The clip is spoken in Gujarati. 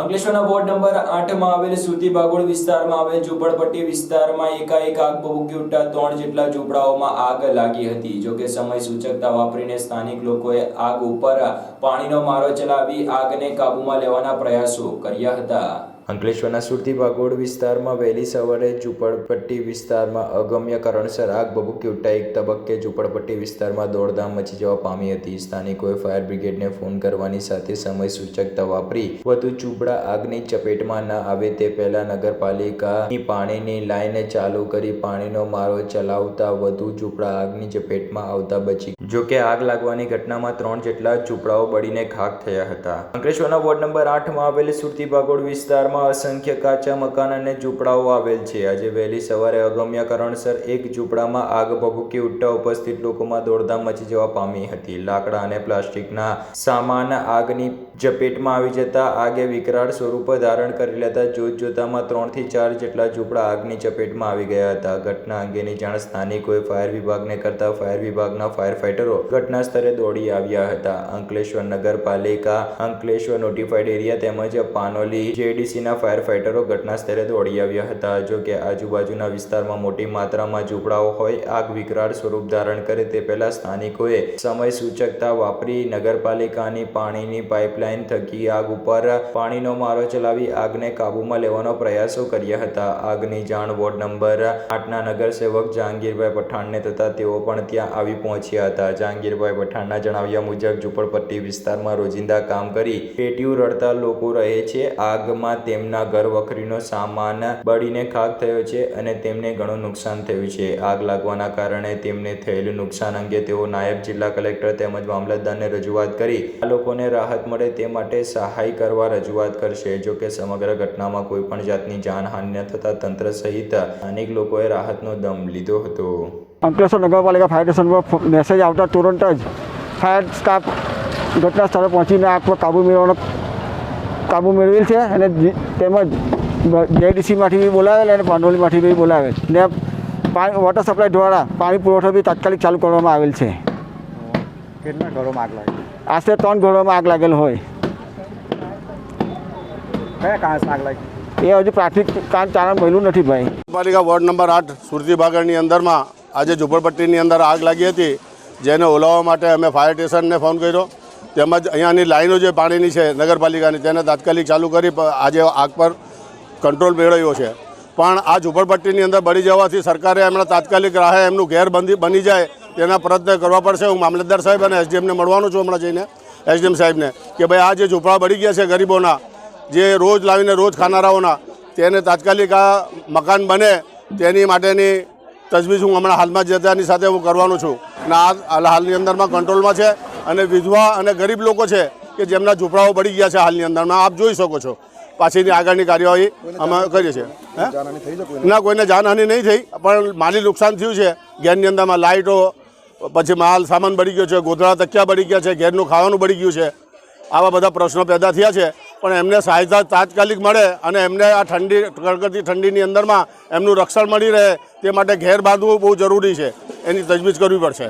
અંકલેશ્વરના વોર્ડ નંબર આઠમાં આવેલ સુરતી બાગોળ વિસ્તારમાં આવેલ ઝૂંપડપટ્ટી વિસ્તારમાં એકાએક આગ ભભૂકી ઉઠતા ત્રણ જેટલા ઝૂંપડાઓમાં આગ લાગી હતી. જોકે સમય સૂચકતા વાપરીને સ્થાનિક લોકોએ આગ ઉપર પાણીનો મારો ચલાવી આગને કાબૂમાં લેવાના પ્રયાસો કર્યા હતા. અંકલેશ્વરના સુરતી બાગોળ વિસ્તારમાં વહેલી સવારે ઝૂંપડપટ્ટી વિસ્તારમાં અગમ્ય કારણસર આગ ભભૂકી ઉઠતા એક તબક્કે ઝૂંપડપટ્ટી વિસ્તારમાં દોડધામ મચી જવા પામી હતી. સ્થાનિકોએ ફાયર બ્રિગેડને ફોન કરવાની સાથે સમય સૂચકતા વાપરી વધુ ઝૂંપડા આગની ચપેટમાં ન આવે તે પહેલા નગરપાલિકાની પાણીની લાઈન ચાલુ કરી પાણીનો મારો ચલાવતા વધુ ઝૂંપડા આગની ચપેટમાં આવતા બચી જોકે આગ લાગવાની ઘટનામાં ત્રણ જેટલા ઝૂંપડાઓ બળીને ખાક થયા હતા. અંકલેશ્વરના વોર્ડ નંબર આઠમાં આવેલ સુરતી બાગોળ વિસ્તારમાં અસંખ્ય કાચા મકાન અને ઝૂંપડાઓ આવેલ છે. આજે વહેલી સવારે અગમ્ય કારણસર એક ઝૂંપડામાં આગ ભભૂકી ઉઠતા ઉપસ્થિત લોકોમાં દોડધામ મચી જવા પામી હતી. લાકડા અને પ્લાસ્ટિકના સામાન આગની ઝપેટમાં આવી જતા આગે વિકરાળ સ્વરૂપ ધારણ કરી લેતા જોત જોતામાં ત્રણથી ચાર જેટલા ઝૂંપડા આગની ચપેટમાં આવી ગયા હતા. ઘટના અંગેની જાણ સ્થાનિકોએ ફાયર વિભાગને કરતા ફાયર વિભાગના ફાયર ફાઇટરો ઘટના સ્થળે દોડી આવ્યા હતા. અંકલેશ્વર નગરપાલિકા, અંકલેશ્વર નોટિફાઈડ એરિયા તેમજ પાનોલી જેડીસીના ફાયર ફાઇટરો ઘટના સ્થળે દોડી આવ્યા હતા. જો કે આજુબાજુના વિસ્તારમાં મોટી માત્રામાં ઝૂંપડાઓ હોય, આગ વિકરાળ સ્વરૂપ ધારણ કરે તે પહેલા સ્થાનિકોએ સમય સૂચકતા વાપરી નગરપાલિકાની પાણીની પાઇપલાઇન થકી આગ ઉપર પાણીનો મારો ચલાવી આગને કાબૂમાં લેવાનો પ્રયાસો કર્યા હતા. આગની જાણ વોર્ડ નંબર આઠના નગરસેવક જહાંગીરભાઈ પઠાણને થતા તેઓ પણ ત્યાં આવી પહોંચ્યા હતા. જહાંગીરભાઈ પઠાણના જણાવ્યા મુજબ, ઝુંપડપટ્ટી વિસ્તારમાં રોજિંદા કામ કરી પેટીયું રડતા લોકો રહે છે. આગમાં તેમના ઘર વખરીનો સામાન બળીને ખાક થયો છે અને તેમને ઘણું નુકસાન થયું છે. આગ લાગવાના કારણે તેમને થયેલું નુકસાન અંગે તેઓ નાયબ જિલ્લા કલેક્ટર તેમજ મામલતદારને રજૂઆત કરી. આ લોકોને રાહત મળે તે માટે સહાય કરવા રજૂઆત કરશે. જો કે સમગ્ર ઘટનામાં કોઈ પણ જાતની જાનહાનિ થતા તંત્ર સહિત અનેક લોકોએ રાહતનો દમ લીધો હતો. અંકલેશ્વર નગરપાલિકા ફાયર સ્ટેશન પર મેસેજ આવતા તુરંત જ ફાયર સ્ટાફ ઘટના સ્થળે પહોંચીને આગ પર કાબૂ મેળવવાનો કાબૂ મેળવેલ છે અને તેમજ જેડીસીમાંથી બી બોલાવેલ અને પાંડોલીમાંથી બી બોલાવેલ. ને પાણી વોટર સપ્લાય દ્વારા પાણી પુરવઠો બી તાત્કાલિક ચાલુ કરવામાં આવેલ છે. કેટલા ઘરોમાં આગ લાગી? આશરે ત્રણ ઘરોમાં આગ લાગેલ હોય. કયા કાંસ આગ લાગી? એ હજુ પ્રાથમિક કામ ચારણ મળ્યું નથી ભાઈ. પાલિકા વોર્ડ નંબર આઠ સુરતી બાગળની અંદરમાં આજે ઝૂંપડપટ્ટીની અંદર આગ લાગી હતી, જેને ઓલાવવા માટે અમે ફાયર સ્ટેશનને ફોન કર્યો. તેમજ અહીંયાની લાઈનો જે પાણીની છે નગરપાલિકાની, તેને તાત્કાલિક ચાલુ કરી આજે આગ પર કંટ્રોલ મેળવ્યો છે. પણ આ ઝુંપડપટ્ટીની અંદર બળી જવાથી સરકારે એમણે તાત્કાલિક રાહે એમનું ઘેર બંધી, બની જાય તેના પ્રયત્ન કરવા પડશે. હું મામલતદાર સાહેબ અને એસડીએમને મળવાનું છું હમણાં જઈને, એસડીએમ સાહેબને, કે ભાઈ આ જે ઝૂંપડા બળી ગયા છે ગરીબોના, જે રોજ લાવીને રોજ ખાનારાઓના, તેને તાત્કાલિક આ મકાન બને, તેની માટેની તજવીજ હું હમણાં હાલમાં જતાની સાથે હું કરવાનો છું. અને આ હાલની અંદરમાં કંટ્રોલમાં છે અને વિધવા અને ગરીબ લોકો છે કે જેમના ઝૂંપડાઓ બળી ગયા છે હાલની અંદરમાં. આપ જોઈ શકો છો. પાછળની આગળની કાર્યવાહી અમે કરીએ છીએ? ના કોઈને જાનહાનિ નહીં થઈ પણ માલી નુકસાન થયું છે. ઘેરની અંદરમાં લાઇટો પછી માલ સામાન બળી ગયો છે ગોધડા તકિયા બળી ગયા છે ઘેરનું ખાવાનું બળી ગયું છે. આવા બધા પ્રશ્નો પેદા થયા છે. પણ એમને સહાયતા તાત્કાલિક મળે અને એમને આ ઠંડી કડકડતી ઠંડીની અંદરમાં એમનું રક્ષણ મળી રહે તે માટે ઘેર બાંધવું બહુ જરૂરી છે. એની તજવીજ કરવી પડશે.